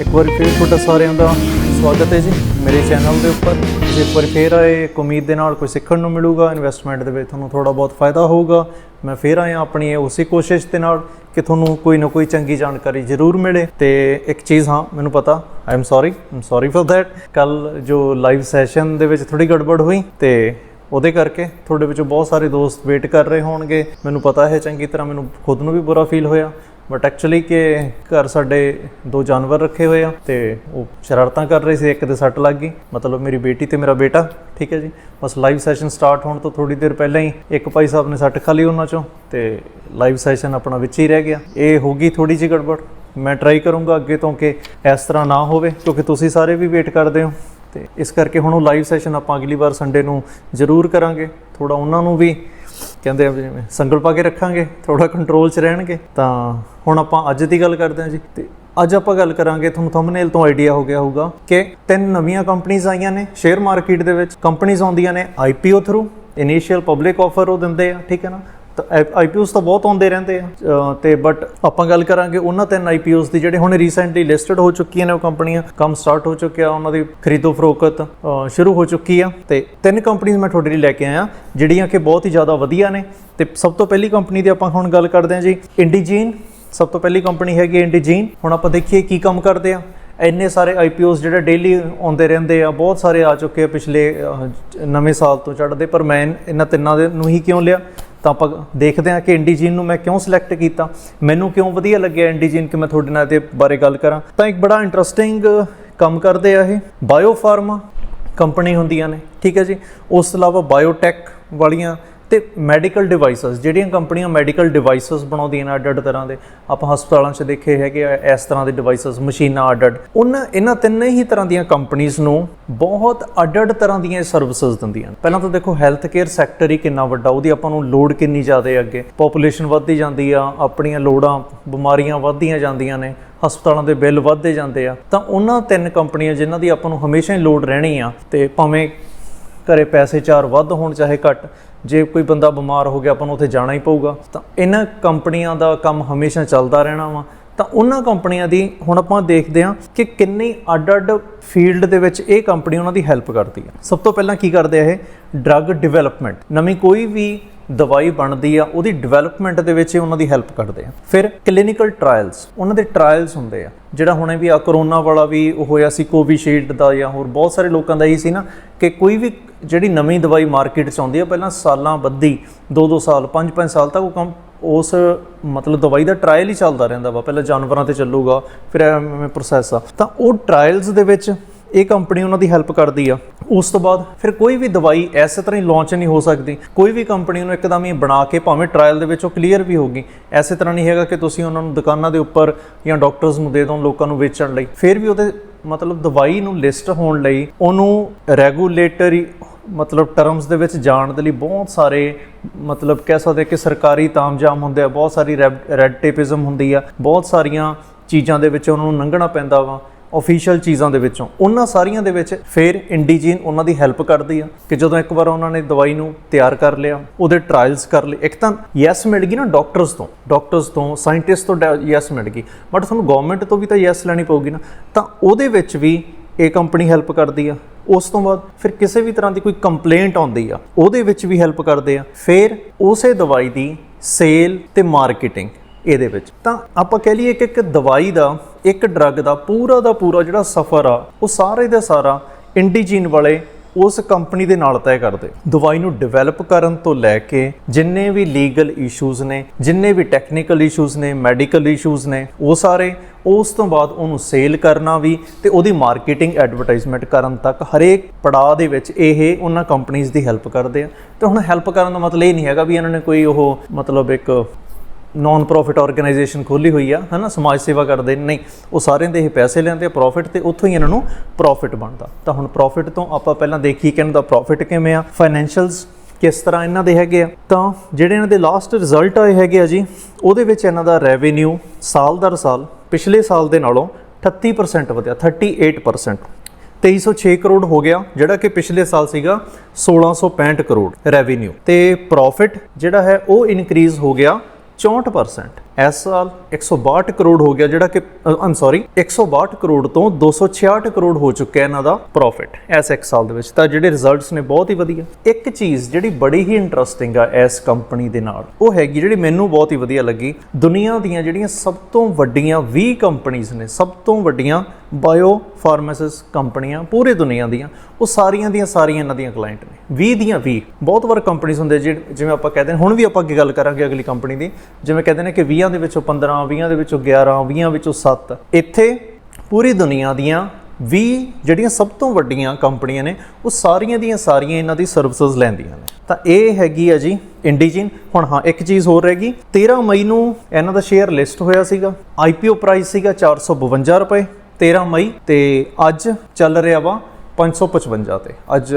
ਇੱਕ ਵਾਰ ਫੇਰ ਤੁਹਾਡਾ ਸਾਰਿਆਂ ਦਾ ਸਵਾਗਤ ਹੈ ਜੀ ਮੇਰੇ ਚੈਨਲ ਦੇ ਉੱਪਰ। ਇੱਕ ਵਾਰ ਫੇਰ ਆਏ, ਇੱਕ ਉਮੀਦ ਦੇ ਨਾਲ ਕੋਈ ਸਿੱਖਣ ਨੂੰ ਮਿਲੂਗਾ ਇਨਵੈਸਟਮੈਂਟ ਦੇ ਵਿੱਚ ਤੁਹਾਨੂੰ ਥੋੜਾ ਬਹੁਤ ਫਾਇਦਾ ਹੋਊਗਾ। ਮੈਂ ਫੇਰ ਆਇਆ ਆਪਣੀ ਉਸੇ ਕੋਸ਼ਿਸ਼ ਦੇ ਨਾਲ ਕਿ ਤੁਹਾਨੂੰ ਕੋਈ ਨਾ ਕੋਈ ਚੰਗੀ ਜਾਣਕਾਰੀ ਜ਼ਰੂਰ ਮਿਲੇ। ਤੇ ਇੱਕ ਚੀਜ਼ ਹਾਂ, ਮੈਨੂੰ ਪਤਾ I am sorry am sorry for that ਕੱਲ ਜੋ ਲਾਈਵ ਸੈਸ਼ਨ ਦੇ ਵਿੱਚ ਥੋੜੀ ਗੜਬੜ ਹੋਈ ਤੇ ਉਹਦੇ ਕਰਕੇ ਤੁਹਾਡੇ ਵਿੱਚੋਂ ਬਹੁਤ ਸਾਰੇ ਦੋਸਤ ਵੇਟ ਕਰ ਰਹੇ ਹੋਣਗੇ। ਮੈਨੂੰ ਪਤਾ ਹੈ, ਚੰਗੀ ਤਰ੍ਹਾਂ ਮੈਨੂੰ ਖੁਦ ਨੂੰ ਵੀ ਬੁਰਾ ਫੀਲ ਹੋਇਆ। ਬਟ ਐਕਚੁਅਲੀ ਕਿ ਘਰ ਸਾਡੇ ਦੋ ਜਾਨਵਰ ਰੱਖੇ ਹੋਏ ਆ ਤੇ ਉਹ ਸ਼ਰਾਰਤਾਂ ਕਰ ਰਹੇ ਸੀ, ਇੱਕ ਦੇ ਸੱਟ ਲੱਗ ਗਈ। ਮਤਲਬ ਮੇਰੀ ਬੇਟੀ ਤੇ ਮੇਰਾ ਬੇਟਾ, ਠੀਕ ਹੈ ਜੀ। ਬਸ ਲਾਈਵ ਸੈਸ਼ਨ ਸਟਾਰਟ ਹੋਣ ਤੋਂ ਥੋੜੀ ਦੇਰ ਪਹਿਲਾਂ ਹੀ ਇੱਕ ਭਾਈ ਸਾਹਿਬ ਨੇ ਸੱਟ ਖਾ ਲਈ ਉਹਨਾਂ ਚੋਂ ਤੇ ਲਾਈਵ ਸੈਸ਼ਨ ਆਪਣਾ ਵਿੱਚ ਹੀ ਰਹਿ ਗਿਆ। ਇਹ ਹੋ ਗਈ ਥੋੜੀ ਜਿਹੀ ਗੜਬੜ। ਮੈਂ ਟਰਾਈ ਕਰੂੰਗਾ ਅੱਗੇ ਤੋਂ ਕਿ ਇਸ ਤਰ੍ਹਾਂ ਨਾ ਹੋਵੇ, ਕਿਉਂਕਿ ਤੁਸੀਂ ਸਾਰੇ ਵੀ ਵੇਟ ਕਰਦੇ ਹੋ। ਤੇ ਇਸ ਕਰਕੇ ਹੁਣ ਉਹ ਲਾਈਵ ਸੈਸ਼ਨ ਆਪਾਂ ਅਗਲੀ ਵਾਰ ਸੰਡੇ ਨੂੰ ਜ਼ਰੂਰ ਕਰਾਂਗੇ। ਥੋੜਾ ਉਹਨਾਂ ਨੂੰ ਵੀ ਕਹਿੰਦੇ ਆ ਜਿਵੇਂ ਸੰਗਲ ਪਾ ਕੇ ਰੱਖਾਂਗੇ ਥੋੜਾ ਕੰਟਰੋਲ 'ਚ ਰਹਿਣਗੇ। ਤਾਂ ਹੁਣ ਆਪਾਂ ਅੱਜ ਦੀ ਗੱਲ ਕਰਦੇ ਹਾਂ ਜੀ। ਤੇ ਅੱਜ ਆਪਾਂ ਗੱਲ ਕਰਾਂਗੇ, ਤੁਹਾਨੂੰ ਥੰਬਨੇਲ ਤੋਂ ਆਈਡੀਆ ਹੋ ਗਿਆ ਹੋਊਗਾ ਕਿ ਤਿੰਨ ਨਵੀਆਂ ਕੰਪਨੀਆਂ ਆਈਆਂ ਨੇ ਸ਼ੇਅਰ ਮਾਰਕੀਟ ਦੇ ਵਿੱਚ। ਕੰਪਨੀਆਂ ਆਉਂਦੀਆਂ ਨੇ IPO through initial public offer ਉਹ ਦਿੰਦੇ ਆ, ਠੀਕ ਹੈ ਨਾ? ਤਾਂ ਆਈਪੀਓਸ ਤਾਂ ਬਹੁਤ ਆਉਂਦੇ ਰਹਿੰਦੇ ਆ। ਅਹ ਤੇ ਬਟ ਆਪਾਂ ਗੱਲ ਕਰਾਂਗੇ ਉਹਨਾਂ ਤਿੰਨ ਆਈਪੀਓਸ ਦੀ, ਜਿਹੜੇ ਹੁਣ ਰੀਸੈਂਟਲੀ ਲਿਸਟਡ ਹੋ ਚੁੱਕੀਆਂ ਨੇ ਉਹ ਕੰਪਨੀਆਂ। ਕੰਮ ਸਟਾਰਟ ਹੋ ਚੁੱਕਿਆ, ਉਹਨਾਂ ਦੀ ਖਰੀਦੋ ਫਰੋਖਤ ਸ਼ੁਰੂ ਹੋ ਚੁੱਕੀ ਆ। ਤੇ ਤਿੰਨ ਕੰਪਨੀਆਂ ਮੈਂ ਤੁਹਾਡੇ ਲਈ ਲੈ ਕੇ ਆਇਆ, ਜਿਹੜੀਆਂ ਕਿ ਬਹੁਤ ਹੀ ਜ਼ਿਆਦਾ ਵਧੀਆ ਨੇ। ਤੇ ਸਭ ਤੋਂ ਪਹਿਲੀ ਕੰਪਨੀ ਦੀ ਆਪਾਂ ਹੁਣ ਗੱਲ ਕਰਦੇ ਹਾਂ ਜੀ ਇੰਡੀਜੀਨ ਸਭ ਤੋਂ ਪਹਿਲੀ ਕੰਪਨੀ ਹੈਗੀ ਇੰਡੀਜੀਨ ਹੁਣ ਆਪਾਂ ਦੇਖੀਏ ਕੀ ਕੰਮ ਕਰਦੇ ਆ। ਇੰਨੇ ਸਾਰੇ ਆਈਪੀਓਸ ਜਿਹੜੇ ਡੇਲੀ ਆਉਂਦੇ ਰਹਿੰਦੇ ਆ, ਬਹੁਤ ਸਾਰੇ ਆ ਚੁੱਕੇ ਆ ਪਿਛਲੇ ਨਵੇਂ ਸਾਲ ਤੋਂ ਚੜ੍ਹਦੇ, ਪਰ ਮੈਂ ਇਹਨਾਂ ਤਿੰਨਾਂ ਦੇ ਨੂੰ ਹੀ ਕਿਉਂ ਲਿਆ? ਤਾਂ ਆਪਾਂ ਦੇਖਦੇ ਹਾਂ ਕਿ ਇੰਡੀਜੀਨ ਨੂੰ ਮੈਂ ਕਿਉਂ ਸਿਲੈਕਟ ਕੀਤਾ। ਮੈਨੂੰ ਕਿਉਂ ਵਧੀਆ ਲੱਗਿਆ ਇੰਡੀਜੀਨ ਕਿ ਮੈਂ ਤੁਹਾਡੇ ਨਾਲ ਇਹਦੇ ਬਾਰੇ ਗੱਲ ਕਰਾਂ। ਤਾਂ ਇੱਕ ਬੜਾ ਇੰਟਰਸਟਿੰਗ ਕੰਮ ਕਰਦੇ ਆ ਇਹ। ਬਾਇਓਫਾਰਮਾ ਕੰਪਨੀ ਹੁੰਦੀਆਂ ਨੇ, ਠੀਕ ਹੈ ਜੀ। ਉਸ ਤੋਂ ਇਲਾਵਾ ਬਾਇਓਟੈਕ ਵਾਲੀਆਂ ਤੇ ਮੈਡੀਕਲ ਡਿਵਾਈਸਸ ਜਿਹੜੀਆਂ ਕੰਪਨੀਆਂ ਮੈਡੀਕਲ ਡਿਵਾਈਸਸ ਬਣਾਉਂਦੀਆਂ ਨੇ ਅੱਡ-ਅੱਡ ਤਰ੍ਹਾਂ ਦੇ, ਆਪਾਂ ਹਸਪਤਾਲਾਂ 'ਚ ਦੇਖੇ ਹੈਗੇ ਆ, ਇਸ ਤਰ੍ਹਾਂ ਦੇ ਡਿਵਾਈਸਸ ਮਸ਼ੀਨਾਂ ਅੱਡ-ਅੱਡ। ਉਹਨਾਂ ਇਹਨਾਂ ਤਿੰਨੇ ਹੀ ਤਰ੍ਹਾਂ ਦੀਆਂ ਕੰਪਨੀਆਂ ਨੂੰ ਬਹੁਤ ਅੱਡ-ਅੱਡ ਤਰ੍ਹਾਂ ਦੀਆਂ ਸਰਵਿਸਿਜ਼ ਦਿੰਦੀਆਂ ਨੇ। ਪਹਿਲਾਂ ਤਾਂ ਦੇਖੋ ਹੈਲਥ ਕੇਅਰ ਸੈਕਟਰ ਹੀ ਕਿੰਨਾ ਵੱਡਾ, ਉਹਦੀ ਆਪਾਂ ਨੂੰ ਲੋਡ ਕਿੰਨੀ ਜ਼ਿਆਦਾ ਹੈ ਅੱਗੇ। ਪੋਪੂਲੇਸ਼ਨ ਵੱਧਦੀ ਜਾਂਦੀ ਆ, ਆਪਣੀਆਂ ਲੋੜਾਂ, ਬਿਮਾਰੀਆਂ ਵੱਧਦੀਆਂ ਜਾਂਦੀਆਂ ਨੇ, ਹਸਪਤਾਲਾਂ ਦੇ ਬਿੱਲ ਵੱਧਦੇ ਜਾਂਦੇ ਆ। ਤਾਂ ਉਹਨਾਂ ਤਿੰਨ ਕੰਪਨੀਆਂ ਜਿਨ੍ਹਾਂ ਦੀ ਆਪਾਂ ਨੂੰ ਹਮੇਸ਼ਾ ਹੀ ਲੋਡ ਰਹਿਣੀ ਆ, ਤੇ ਭਾਵੇਂ ਘਰੇ ਪੈਸੇ ਚਾਰ ਵੱਧ ਹੋਣ ਚਾਹੇ ਘੱਟ, ਜੇ ਕੋਈ ਬੰਦਾ ਬਿਮਾਰ ਹੋ ਗਿਆ ਆਪਾਂ ਨੂੰ ਉੱਥੇ ਜਾਣਾ ਹੀ ਪਊਗਾ। ਤਾਂ ਇਹਨਾਂ ਕੰਪਨੀਆਂ ਦਾ ਕੰਮ ਹਮੇਸ਼ਾ ਚੱਲਦਾ ਰਹਿਣਾ ਵਾ। ਤਾਂ ਉਹਨਾਂ ਕੰਪਨੀਆਂ ਦੀ ਹੁਣ ਆਪਾਂ ਦੇਖਦੇ ਹਾਂ ਕਿ ਕਿੰਨੀ ਅੱਡ-ਅੱਡ ਫੀਲਡ ਦੇ ਵਿੱਚ ਇਹ ਕੰਪਨੀ ਉਹਨਾਂ ਦੀ ਹੈਲਪ ਕਰਦੀ ਹੈ। ਸਭ ਤੋਂ ਪਹਿਲਾਂ ਕੀ ਕਰਦੇ ਆ ਇਹ? ਡਰੱਗ ਡਿਵੈਲਪਮੈਂਟ ਨਵੀਂ ਕੋਈ ਵੀ ਦਵਾਈ ਬਣਦੀ ਆ, ਉਹਦੀ ਡਿਵੈਲਪਮੈਂਟ ਦੇ ਵਿੱਚ ਉਹਨਾਂ ਦੀ ਹੈਲਪ ਕਰਦੇ ਆ। ਫਿਰ ਕਲੀਨਿਕਲ ਟ੍ਰਾਇਲਸ ਉਹਨਾਂ ਦੇ ਟ੍ਰਾਇਲਸ ਹੁੰਦੇ ਆ, ਜਿਹੜਾ ਹੁਣੇ ਵੀ ਆ ਕਰੋਨਾ ਵਾਲਾ ਵੀ ਉਹ ਹੋਇਆ ਸੀ ਕੋਵਿਸ਼ੀਲਡ ਦਾ ਜਾਂ ਹੋਰ ਬਹੁਤ ਸਾਰੇ ਲੋਕਾਂ ਦਾ ਇਹੀ ਸੀ ਨਾ ਕਿ ਕੋਈ ਵੀ ਜਿਹੜੀ ਨਵੀਂ ਦਵਾਈ ਮਾਰਕੀਟ 'ਚ ਆਉਂਦੀ ਆ, ਪਹਿਲਾਂ ਸਾਲਾਂ ਬੱਧੀ 2-2 ਸਾਲ 5-5 ਸਾਲ ਤੱਕ ਉਹ ਕੰਮ ਉਸ ਮਤਲਬ ਦਵਾਈ ਦਾ ਟ੍ਰਾਇਲ ਹੀ ਚੱਲਦਾ ਰਹਿੰਦਾ ਵਾ, ਪਹਿਲਾਂ ਜਾਨਵਰਾਂ ਤੇ ਚੱਲੂਗਾ, ਫਿਰ ਐਵੇਂ ਪ੍ਰੋਸੈਸ ਆ। ਤਾਂ ਉਹ ਟ੍ਰਾਇਲਸ ਦੇ ਵਿੱਚ ਇਹ ਕੰਪਨੀ ਉਹਨਾਂ ਦੀ ਹੈਲਪ ਕਰਦੀ ਆ। ਉਸ ਤੋਂ ਬਾਅਦ ਫਿਰ ਕੋਈ ਵੀ ਦਵਾਈ ਐਸੇ ਤਰ੍ਹਾਂ ਹੀ ਲਾਂਚ ਨਹੀਂ ਹੋ ਸਕਦੀ। ਕੋਈ ਵੀ ਕੰਪਨੀ ਨੂੰ ਇੱਕਦਮ ਹੀ ਬਣਾ ਕੇ ਭਾਵੇਂ ਟ੍ਰਾਇਲ ਦੇ ਵਿੱਚ ਉਹ ਕਲੀਅਰ ਵੀ ਹੋਗੀ ਐਸੇ ਤਰ੍ਹਾਂ ਨਹੀਂ ਹੈਗਾ ਕਿ ਤੁਸੀਂ ਉਹਨਾਂ ਨੂੰ ਦੁਕਾਨਾਂ ਦੇ ਉੱਪਰ ਜਾਂ ਡਾਕਟਰਸ ਨੂੰ ਦੇ ਦਿਓ ਲੋਕਾਂ ਨੂੰ ਵੇਚਣ ਲਈ। ਫਿਰ ਵੀ ਉਹਦੇ ਮਤਲਬ ਦਵਾਈ ਨੂੰ ਲਿਸਟ ਹੋਣ ਲਈ ਉਹਨੂੰ ਰੈਗੂਲੇਟਰੀ ਮਤਲਬ ਟਰਮਸ ਦੇ ਵਿੱਚ ਜਾਣ ਦੇ ਲਈ ਬਹੁਤ ਸਾਰੇ ਮਤਲਬ ਕਹਿ ਸਕਦੇ ਕਿ ਸਰਕਾਰੀ ਤਾਮਝਾਮ ਹੁੰਦੇ ਆ, ਬਹੁਤ ਸਾਰੀ ਰੈਡ ਟੇਪਿਜ਼ਮ ਹੁੰਦੀ ਆ। ਬਹੁਤ ਸਾਰੀਆਂ ਚੀਜ਼ਾਂ ਦੇ ਵਿੱਚ ਉਹਨਾਂ ਨੂੰ ਲੰਘਣਾ ਪੈਂਦਾ ਵਾ। ਅਫੀਸ਼ੀਅਲ ਚੀਜ਼ਾਂ ਦੇ ਵਿੱਚੋਂ। ਉਹਨਾਂ ਸਾਰੀਆਂ ਦੇ ਵਿੱਚ ਫਿਰ ਇੰਡੀਜੀਨ ਉਹਨਾਂ ਦੀ ਹੈਲਪ ਕਰਦੀ ਆ ਕਿ ਜਦੋਂ ਇੱਕ ਵਾਰ ਉਹਨਾਂ ਨੇ ਦਵਾਈ ਨੂੰ ਤਿਆਰ ਕਰ ਲਿਆ, ਉਹਦੇ ਟ੍ਰਾਇਲਸ ਕਰ ਲਏ। ਇੱਕ ਤਾਂ ਯੈਸ ਮਿਲ ਗਈ ਨਾ ਡਾਕਟਰਸ ਤੋਂ। ਡਾਕਟਰਸ ਤੋਂ ਸਾਇੰਟਿਸਟ ਤੋਂ ਯੈਸ ਮਿਲ ਗਈ। ਬਟ ਤੁਹਾਨੂੰ ਗਵਰਨਮੈਂਟ ਤੋਂ ਵੀ ਤਾਂ ਯੈਸ ਲੈਣੀ ਪਊਗੀ ਨਾ। ਤਾਂ ਉਹਦੇ ਵਿੱਚ ਵੀ ਇਹ ਕੰਪਨੀ ਹੈਲਪ ਕਰਦੀ ਆ। ਉਸ ਤੋਂ ਬਾਅਦ ਫਿਰ ਕਿਸੇ ਵੀ ਤਰ੍ਹਾਂ ਦੀ ਕੋਈ ਕੰਪਲੇਂਟ ਆਉਂਦੀ ਆ, ਉਹਦੇ ਵਿੱਚ ਵੀ ਹੈਲਪ ਕਰਦੇ ਆ। ਫਿਰ ਉਸੇ ਦਵਾਈ ਦੀ ਸੇਲ ਤੇ ਮਾਰਕੀਟਿੰਗ ਇਹਦੇ ਵਿੱਚ। ਤਾਂ ਆਪਾਂ ਕਹਿ ਲਈਏ ਕਿ ਇੱਕ ਦਵਾਈ ਦਾ, ਇੱਕ ਡਰੱਗ ਦਾ ਪੂਰਾ ਦਾ ਪੂਰਾ ਜਿਹੜਾ ਸਫ਼ਰ ਆ, ਉਹ ਸਾਰੇ ਦਾ ਸਾਰਾ ਇੰਡੀਜੀਨ ਵਾਲੇ ਉਸ ਕੰਪਨੀ ਦੇ ਨਾਲ ਤੈਅ ਕਰਦੇ। ਦਵਾਈ ਨੂੰ ਡਿਵੈਲਪ ਕਰਨ ਤੋਂ ਲੈ ਕੇ ਜਿੰਨੇ ਵੀ ਲੀਗਲ ਇਸ਼ੂਜ਼ ਨੇ, ਜਿੰਨੇ ਵੀ ਟੈਕਨੀਕਲ ਇਸ਼ੂਜ਼ ਨੇ ਮੈਡੀਕਲ ਇਸ਼ੂਜ਼ ਨੇ, ਉਹ ਸਾਰੇ, ਉਸ ਤੋਂ ਬਾਅਦ ਉਹਨੂੰ ਸੇਲ ਕਰਨਾ ਵੀ ਤੇ ਉਹਦੀ ਮਾਰਕੀਟਿੰਗ ਐਡਵਰਟਾਈਜ਼ਮੈਂਟ ਕਰਨ ਤੱਕ ਹਰੇਕ ਪੜਾਅ ਦੇ ਵਿੱਚ ਇਹ ਉਹਨਾਂ ਕੰਪਨੀਆਂ ਦੀ ਹੈਲਪ ਕਰਦੇ ਆ। ਤੇ ਹੁਣ ਹੈਲਪ ਕਰਨ ਦਾ ਮਤਲਬ ਇਹ ਨਹੀਂ ਹੈਗਾ ਵੀ ਇਹਨਾਂ ਨੇ ਕੋਈ ਉਹ ਮਤਲਬ ਇੱਕ ਨਾਨ ਪ੍ਰੋਫਿਟ ਆਰਗੇਨਾਈਜੇਸ਼ਨ ਖੋਲੀ ਹੋਈ ਆ, ਹਨਾ, ਸਮਾਜ ਸੇਵਾ ਕਰਦੇ ਨਹੀਂ, ਉਹ ਸਾਰਿਆਂ ਦੇ ਇਹ ਪੈਸੇ ਲੈਂਦੇ ਆ ਪ੍ਰੋਫਿਟ ਤੇ ਉੱਥੋਂ ਹੀ ਇਹਨਾਂ ਨੂੰ ਪ੍ਰੋਫਿਟ ਬਣਦਾ। ਤਾਂ ਹੁਣ ਪ੍ਰੋਫਿਟ ਤੋਂ ਆਪਾਂ ਪਹਿਲਾਂ ਦੇਖੀ ਕਿ ਇਹਨਾਂ ਦਾ ਪ੍ਰੋਫਿਟ ਕਿਵੇਂ ਆ ਫਾਈਨੈਂਸ਼ੀਅਲਸ ਕਿਸ ਤਰ੍ਹਾਂ ਇਹਨਾਂ ਦੇ ਹੈਗੇ ਆ। ਤਾਂ ਜਿਹੜੇ ਇਹਨਾਂ ਦੇ ਲਾਸਟ ਰਿਜ਼ਲਟ ਆਏ ਹੈਗੇ ਆ ਜੀ, ਉਹਦੇ ਵਿੱਚ ਇਹਨਾਂ ਦਾ ਰੈਵਨਿਊ ਸਾਲ ਦਰ ਸਾਲ, ਪਿਛਲੇ ਸਾਲ ਦੇ ਨਾਲੋਂ 38% ਵਧਿਆ 38% 2306 ਕਰੋੜ ਹੋ ਗਿਆ, ਜਿਹੜਾ ਕਿ ਪਿਛਲੇ ਸਾਲ ਸੀਗਾ 1665 ਕਰੋੜ ਰੈਵਨਿਊ ਤੇ ਪ੍ਰੋਫਿਟ ਜਿਹੜਾ ਹੈ, ਉਹ ਇਨਕਰੀਜ਼ ਹੋ ਗਿਆ 64% ਇਸ ਸਾਲ 162 ਕਰੋੜ ਹੋ ਗਿਆ ਜਿਹੜਾ ਕਿ ਆਮ ਸੌਰੀ 162 ਕਰੋੜ ਤੋਂ 266 ਕਰੋੜ ਹੋ ਚੁੱਕਿਆ ਇਹਨਾਂ ਦਾ ਪ੍ਰੋਫਿਟ ਇਸ ਇੱਕ ਸਾਲ ਦੇ ਵਿੱਚ। ਤਾਂ ਜਿਹੜੇ ਰਿਜ਼ਲਟਸ ਨੇ ਬਹੁਤ ਹੀ ਵਧੀਆ। ਇੱਕ ਚੀਜ਼ ਜਿਹੜੀ ਬੜੀ ਹੀ ਇੰਟਰਸਟਿੰਗ ਆ ਇਸ ਕੰਪਨੀ ਦੇ ਨਾਲ, ਉਹ ਹੈਗੀ ਜਿਹੜੀ ਮੈਨੂੰ ਬਹੁਤ ਹੀ ਵਧੀਆ ਲੱਗੀ। ਦੁਨੀਆ ਦੀਆਂ ਜਿਹੜੀਆਂ ਸਭ ਤੋਂ ਵੱਡੀਆਂ 20 ਕੰਪਨੀਆਂ ਨੇ, ਸਭ ਤੋਂ ਵੱਡੀਆਂ ਬਾਇਓ ਫਾਰਮਾਸਿਸ ਕੰਪਨੀਆਂ ਪੂਰੇ ਦੁਨੀਆ ਦੀਆਂ, ਉਹ ਸਾਰੀਆਂ ਦੀਆਂ ਸਾਰੀਆਂ ਇਹਨਾਂ ਦੀਆਂ ਕਲਾਇੰਟ ਨੇ। 20 ਦੀਆਂ 20 ਬਹੁਤ ਵਾਰ ਕੰਪਨੀਆਂ ਹੁੰਦੇ ਜਿਹ- ਜਿਵੇਂ ਆਪਾਂ ਕਹਿੰਦੇ ਨੇ, ਹੁਣ ਵੀ ਆਪਾਂ ਅੱਗੇ ਗੱਲ ਕਰਾਂਗੇ ਅਗਲੀ ਕੰਪਨੀ ਦੀ। ਜਿਵੇਂ ਕਹਿੰਦੇ ਨੇ ਕਿ 20 ਦੇ ਵਿੱਚੋਂ 15 20 ਦੇ ਵਿੱਚੋਂ 11 20 ਵਿੱਚੋਂ 7 ਇੱਥੇ ਪੂਰੀ ਦੁਨੀਆ ਦੀਆਂ 20 ਜਿਹੜੀਆਂ ਸਭ ਤੋਂ ਵੱਡੀਆਂ ਕੰਪਨੀਆਂ ਨੇ, ਉਹ ਸਾਰੀਆਂ ਦੀਆਂ ਸਾਰੀਆਂ ਇਹਨਾਂ ਦੀ ਸਰਵਿਸਿਜ਼ ਲੈਂਦੀਆਂ ਨੇ। ਤਾਂ ਇਹ ਹੈਗੀ ਆ ਜੀ ਇੰਡੀਜਨ ਹੁਣ ਹਾਂ, ਇੱਕ ਚੀਜ਼ ਹੋਰ ਰਹਿ ਗਈ। 13 ਮਈ ਨੂੰ ਇਹਨਾਂ ਦਾ ਸ਼ੇਅਰ ਲਿਸਟ ਹੋਇਆ ਸੀਗਾ। ਆਈਪੀਓ ਪ੍ਰਾਈਸ ਸੀਗਾ 452 ਰੁਪਏ। 13 ਮਈ ਤੇ ਅੱਜ ਚੱਲ ਰਿਹਾ ਵਾ 555 ਤੇ। ਅੱਜ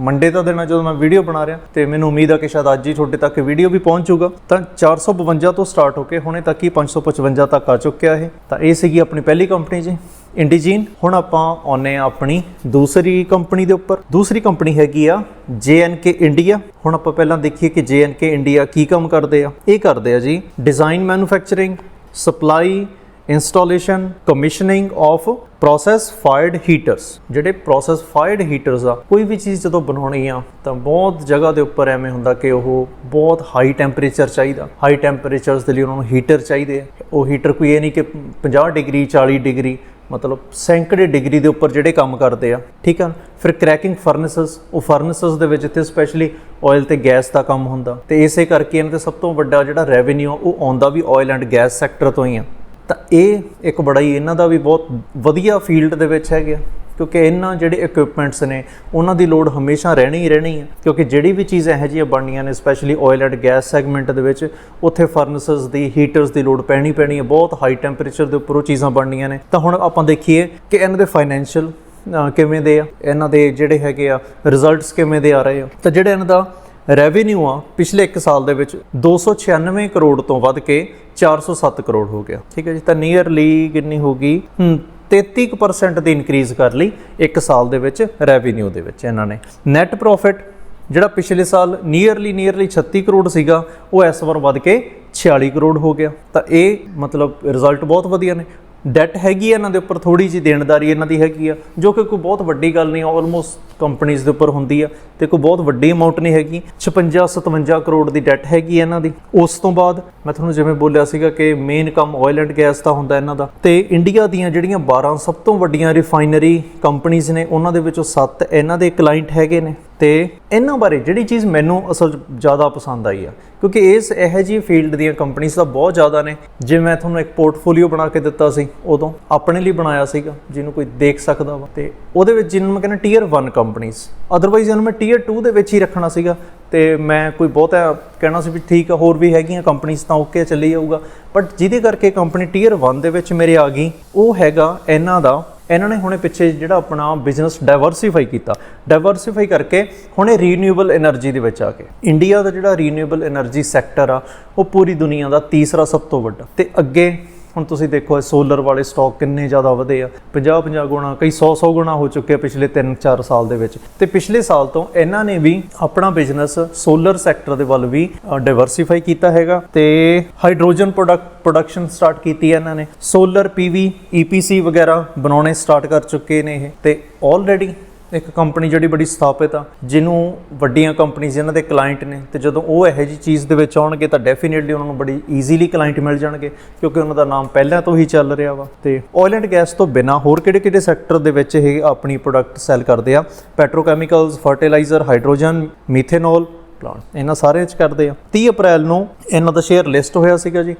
ਮੰਡੇ ਦਾ ਦਿਨ ਹੈ ਜਦੋਂ ਮੈਂ ਵੀਡੀਓ ਬਣਾ ਰਿਹਾ, ਤੇ ਮੈਨੂੰ ਉਮੀਦ ਹੈ ਕਿ ਸ਼ਾਇਦ ਅੱਜ ਹੀ ਤੁਹਾਡੇ ਤੱਕ ਵੀਡੀਓ ਵੀ ਪਹੁੰਚ ਜਾਊਗਾ। ਤਾਂ 452 ਤੋਂ ਸਟਾਰਟ ਹੋ ਕੇ ਹੁਣੇ ਤੱਕ ਹੀ 555 ਤੱਕ ਆ ਚੁੱਕਿਆ ਇਹ। ਤਾਂ ਇਹ ਸੀਗੀ ਆਪਣੀ ਪਹਿਲੀ ਕੰਪਨੀ ਜੀ ਇੰਡੀਜੀਨ ਹੁਣ ਆਪਾਂ ਆਉਨੇ ਆ ਆਪਣੀ ਦੂਸਰੀ ਕੰਪਨੀ ਦੇ ਉੱਪਰ। ਦੂਸਰੀ ਕੰਪਨੀ ਹੈਗੀ ਆ JNK ਇੰਡੀਆ ਹੁਣ ਆਪਾਂ ਪਹਿਲਾਂ ਦੇਖੀਏ ਕਿ JNK ਇੰਡੀਆ ਕੀ ਕੰਮ ਕਰਦੇ ਆ। ਇਹ ਕਰਦੇ ਆ ਜੀ design manufacturing supply installation commissioning of process fired heaters ਜਿਹੜੇ ਪ੍ਰੋਸੈਸ ਫਾਇਰਡ ਹੀਟਰਸ ਆ, ਕੋਈ ਵੀ ਚੀਜ਼ ਜਦੋਂ ਬਣਾਉਣੀ ਆ, ਤਾਂ ਬਹੁਤ ਜਗ੍ਹਾ ਦੇ ਉੱਪਰ ਐਵੇਂ ਹੁੰਦਾ ਕਿ ਉਹ ਬਹੁਤ ਹਾਈ ਟੈਂਪਰੇਚਰ ਚਾਹੀਦਾ। ਹਾਈ ਟੈਂਪਰੇਚਰਸ ਦੇ ਲਈ ਉਹਨਾਂ ਨੂੰ ਹੀਟਰ ਚਾਹੀਦੇ ਆ। ਉਹ ਹੀਟਰ ਕੋਈ ਇਹ ਨਹੀਂ ਕਿ 50 ਡਿਗਰੀ 40 ਡਿਗਰੀ, ਮਤਲਬ ਸੈਂਕੜੇ ਡਿਗਰੀ ਦੇ ਉੱਪਰ ਜਿਹੜੇ ਕੰਮ ਕਰਦੇ ਆ। ਠੀਕ ਆ ਫਿਰ ਕ੍ਰੈਕਿੰਗ ਫਰਨੈਸਸ ਉਹ ਫਰਨੈਸਸ ਦੇ ਵਿੱਚ ਇੱਥੇ ਸਪੈਸ਼ਲੀ ਆਇਲ ਤੇ ਗੈਸ ਦਾ ਕੰਮ ਹੁੰਦਾ। ਤੇ ਇਸੇ ਕਰਕੇ ਇਹਨਾਂ ਤੇ ਸਭ ਤੋਂ ਵੱਡਾ ਜਿਹੜਾ ਰੈਵਨਿਊ ਉਹ ਆਉਂਦਾ ਵੀ ਆਇਲ ਐਂਡ ਗੈਸ ਸੈਕਟਰ ਤੋਂ ਹੀ ਆ। ਤਾਂ ਇਹ ਇੱਕ ਬੜਾ ਹੀ ਇਹਨਾਂ ਦਾ ਵੀ ਬਹੁਤ ਵਧੀਆ ਫੀਲਡ ਦੇ ਵਿੱਚ ਹੈਗਾ ਕਿਉਂਕਿ ਇਹਨਾਂ ਜਿਹੜੇ ਇਕਵਿਪਮੈਂਟਸ ਨੇ, ਉਹਨਾਂ ਦੀ ਲੋੜ ਹਮੇਸ਼ਾ ਰਹਿਣੀ ਹੀ ਰਹਿਣੀ ਹੈ ਕਿਉਂਕਿ ਜਿਹੜੀ ਵੀ ਚੀਜ਼ ਇਹੋ ਜਿਹੀਆਂ ਬਣਨੀਆਂ ਨੇ specially oil and gas segment ਦੇ ਵਿੱਚ, ਉੱਥੇ ਫਰਨੈਸਸ ਦੀ ਹੀਟਰਸ ਦੀ ਲੋੜ ਪੈਣੀ ਪੈਣੀ ਹੈ ਬਹੁਤ ਹਾਈ ਟੈਂਪਰੇਚਰ ਦੇ ਉੱਪਰ ਉਹ ਚੀਜ਼ਾਂ ਬਣਨੀਆਂ ਨੇ। ਤਾਂ ਹੁਣ ਆਪਾਂ ਦੇਖੀਏ ਕਿ ਇਹਨਾਂ ਦੇ ਫਾਈਨੈਂਸ਼ੀਅਲ ਕਿਵੇਂ ਦੇ ਆ, ਇਹਨਾਂ ਦੇ ਜਿਹੜੇ ਹੈਗੇ ਆ ਰਿਜ਼ਲਟਸ ਕਿਵੇਂ ਦੇ ਆ ਰਹੇ ਆ। ਤਾਂ ਜਿਹੜੇ ਇਹਨਾਂ ਦਾ ਰੈਵਨਿਊ ਆ, ਪਿਛਲੇ 1 ਸਾਲ ਦੇ ਵਿੱਚ 296 ਕਰੋੜ ਤੋਂ ਵੱਧ ਕੇ 407 ਕਰੋੜ ਹੋ ਗਿਆ। ਠੀਕ ਹੈ ਜੀ? ਤਾਂ ਨੀਅਰਲੀ ਕਿੰਨੀ ਹੋ ਗਈ? ਹਮ, 33% ਦੀ ਇਨਕਰੀਜ਼ ਕਰ ਲਈ 1 ਸਾਲ ਦੇ ਵਿੱਚ ਰੈਵਨਿਊ ਦੇ ਵਿੱਚ ਇਹਨਾਂ ਨੇ। ਨੈਟ ਪ੍ਰੋਫਿਟ ਜਿਹੜਾ ਪਿਛਲੇ ਸਾਲ ਨੀਅਰਲੀ ਨੀਅਰਲੀ 36 ਕਰੋੜ ਸੀਗਾ ਉਹ ਇਸ ਵਾਰ ਵੱਧ ਕੇ 46 ਕਰੋੜ ਹੋ ਗਿਆ। ਤਾਂ ਇਹ ਮਤਲਬ ਰਿਜ਼ਲਟ ਬਹੁਤ ਵਧੀਆ ਨੇ। ਡੈਟ ਹੈਗੀ ਆ, ਇਹਨਾਂ ਦੇ ਉੱਪਰ ਥੋੜੀ ਜਿਹੀ ਦੇਣਦਾਰੀ ਇਹਨਾਂ ਦੀ ਹੈਗੀ ਆ, ਜੋ ਕਿ ਕੋਈ ਬਹੁਤ ਵੱਡੀ ਗੱਲ ਨਹੀਂ ਆਲਮੋਸਟ ਕੰਪਨੀਆਂ ਦੇ ਉੱਪਰ ਹੁੰਦੀ ਆ, ਤੇ ਕੋਈ ਬਹੁਤ ਵੱਡੀ ਅਮਾਉਂਟ ਨਹੀਂ ਹੈਗੀ। 56 57 ਕਰੋੜ ਦੀ ਡੈਟ ਹੈਗੀ ਆ ਇਹਨਾਂ ਦੀ। ਉਸ ਤੋਂ ਬਾਅਦ ਮੈਂ ਤੁਹਾਨੂੰ ਜਿਵੇਂ ਬੋਲਿਆ ਸੀਗਾ ਕਿ ਮੇਨ ਕੰਮ ਆਇਲ ਐਂਡ ਗੈਸ ਦਾ ਹੁੰਦਾ ਇਹਨਾਂ ਦਾ। ਤੇ ਇੰਡੀਆ ਦੀਆਂ ਜਿਹੜੀਆਂ 12 ਸਭ ਤੋਂ ਵੱਡੀਆਂ ਰਿਫਾਈਨਰੀ ਕੰਪਨੀਆਂ ਨੇ, ਉਹਨਾਂ ਦੇ ਵਿੱਚੋਂ 7 ਇਹਨਾਂ ਦੇ ਕਲਾਇੰਟ ਹੈਗੇ ਨੇ। ਤੇ ਇਹਨਾਂ ਬਾਰੇ ਜਿਹੜੀ ਚੀਜ਼ ਮੈਨੂੰ ਅਸਲ 'ਚ ਜ਼ਿਆਦਾ ਪਸੰਦ ਆਈ ਆ, ਕਿਉਂਕਿ ਇਸ ਇਹੋ ਜਿਹੀ ਫੀਲਡ ਦੀਆਂ ਕੰਪਨੀਆਂ ਦਾ ਬਹੁਤ ਜ਼ਿਆਦਾ ਨੇ। ਜਿਵੇਂ ਮੈਂ ਤੁਹਾਨੂੰ ਇੱਕ ਪੋਰਟਫੋਲੀਓ ਬਣਾ ਕੇ ਦਿੱਤਾ ਸੀ, ਉਦੋਂ ਆਪਣੇ ਲਈ ਬਣਾਇਆ ਸੀਗਾ, ਜਿਹਨੂੰ ਕੋਈ ਦੇਖ ਸਕਦਾ ਵਾ। ਤੇ ਉਹਦੇ ਵਿੱਚ ਜਿਹਨੂੰ ਮੈਂ ਕਹਿੰਦਾ ਟੀਅਰ 1 ਕੰਪਨੀਆਂ ਅਦਰਵਾਈਜ਼ ਇਹਨੂੰ ਮੈਂ ਟੀਅਰ 2 ਦੇ ਵਿੱਚ ਹੀ ਰੱਖਣਾ ਸੀਗਾ। ਤੇ ਮੈਂ ਕੋਈ ਬਹੁਤਾ ਕਹਿਣਾ ਸੀ ਵੀ ਠੀਕ ਆ, ਹੋਰ ਵੀ ਹੈਗੀਆਂ ਕੰਪਨੀਆਂ ਤਾਂ ਓਕੇ ਚੱਲੀ ਜਾਊਗਾ। ਬਟ ਜਿਹਦੇ ਕਰਕੇ ਕੰਪਨੀ ਟੀਅਰ 1 ਦੇ ਵਿੱਚ ਮੇਰੇ ਆ ਗਈ, ਉਹ ਹੈਗਾ ਇਹਨਾਂ ਦਾ ਇਹਨਾਂ ਨੇ ਹੁਣੇ ਪਿੱਛੇ ਜਿਹੜਾ ਆਪਣਾ ਬਿਜ਼ਨਸ ਡਾਈਵਰਸੀਫਾਈ ਕੀਤਾ। ਡਾਈਵਰਸੀਫਾਈ ਕਰਕੇ ਹੁਣੇ ਰੀਨਿਊਏਬਲ એનર્ਜੀ ਦੇ ਵਿੱਚ ਆ ਕੇ। ਇੰਡੀਆ ਦਾ ਜਿਹੜਾ ਰੀਨਿਊਏਬਲ એનર્ਜੀ ਸੈਕਟਰ ਆ, ਉਹ ਪੂਰੀ ਦੁਨੀਆ ਦਾ ਤੀਸਰਾ ਸਭ ਤੋਂ ਵੱਡਾ। ਤੇ ਅੱਗੇ ਹੁਣ ਤੁਸੀਂ ਦੇਖੋ ਇਹ ਸੋਲਰ ਵਾਲੇ ਸਟਾਕ ਕਿੰਨੇ ਜ਼ਿਆਦਾ ਵਧੇ ਆ। 50 50 ਗੁਣਾ, ਕਈ 100 100 ਗੁਣਾ ਹੋ ਚੁੱਕੇ ਆ ਪਿਛਲੇ 3-4 ਸਾਲ ਦੇ ਵਿੱਚ। ਤੇ ਪਿਛਲੇ ਸਾਲ ਤੋਂ ਇਹਨਾਂ ਨੇ ਵੀ ਆਪਣਾ ਬਿਜ਼ਨਸ ਸੋਲਰ ਸੈਕਟਰ ਦੇ ਵੱਲ ਵੀ ਡਾਈਵਰਸਿਫਾਈ ਕੀਤਾ ਹੈਗਾ ਤੇ ਹਾਈਡਰੋਜਨ ਪ੍ਰੋਡਕਟ ਪ੍ਰੋਡਕਸ਼ਨ ਸਟਾਰਟ ਕੀਤੀ ਹੈ ਇਹਨਾਂ ਨੇ। ਸੋਲਰ ਪੀਵੀ ਈਪੀਸੀ ਵਗੈਰਾ ਬਣਾਉਣੇ ਸਟਾਰਟ ਕਰ ਚੁੱਕੇ ਨੇ ਇਹ। ਤੇ ਆਲਰੇਡੀ ਇੱਕ ਕੰਪਨੀ ਜਿਹੜੀ ਬੜੀ ਸਥਾਪਿਤ ਆ, ਜਿਹਨੂੰ ਵੱਡੀਆਂ ਕੰਪਨੀਆਂ ਜਿਨ੍ਹਾਂ ਦੇ ਕਲਾਇੰਟ ਨੇ, ਤੇ ਜਦੋਂ ਉਹ ਇਹੋ ਜੀ ਚੀਜ਼ ਦੇ ਵਿੱਚ ਆਉਣਗੇ ਤਾਂ ਡੈਫੀਨਿਟਲੀ ਉਹਨਾਂ ਨੂੰ ਬੜੀ ਈਜ਼ੀਲੀ ਕਲਾਇੰਟ ਮਿਲ ਜਾਣਗੇ, ਕਿਉਂਕਿ ਉਹਨਾਂ ਦਾ ਨਾਮ ਪਹਿਲਾਂ ਤੋਂ ਹੀ ਚੱਲ ਰਿਹਾ ਵਾ। ਤੇ ਆਇਲ ਐਂਡ ਗੈਸ ਤੋਂ ਬਿਨਾ ਹੋਰ ਕਿਹੜੇ ਕਿਹੜੇ ਸੈਕਟਰ ਦੇ ਵਿੱਚ ਇਹ ਆਪਣੀ ਪ੍ਰੋਡਕਟ ਸੈਲ ਕਰਦੇ ਆ? Petrochemicals fertiliser hydrogen methanol plant ਇਹਨਾਂ ਸਾਰਿਆਂ ਚ ਕਰਦੇ ਆ। 30 ਅਪ੍ਰੈਲ ਨੂੰ ਇਹਨਾਂ ਦਾ ਸ਼ੇਅਰ ਲਿਸਟ ਹੋਇਆ ਸੀਗਾ ਜੀ।